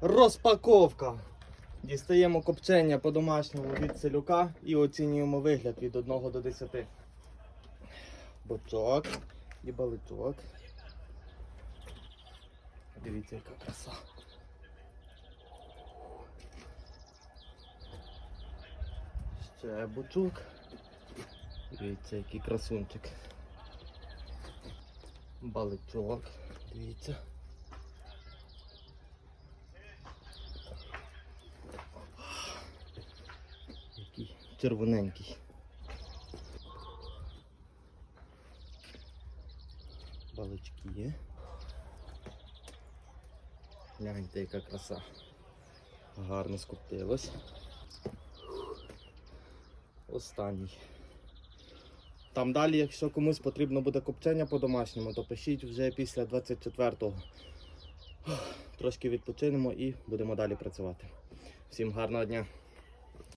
Розпаковка. Дістаємо копчення по-домашньому від селюка і оцінюємо вигляд від 1 до 10. Бочок і баличок. Дивіться, яка краса. Ще бочок. Дивіться, який красунчик. Баличок. Дивіться. Який червоненький. Балички є. Гляньте, яка краса. Гарно скоптилось. Останній. Там далі, якщо комусь потрібно буде копчення по-домашньому, то пишіть вже після 24-го. Трошки відпочинемо і будемо далі працювати. Всім гарного дня!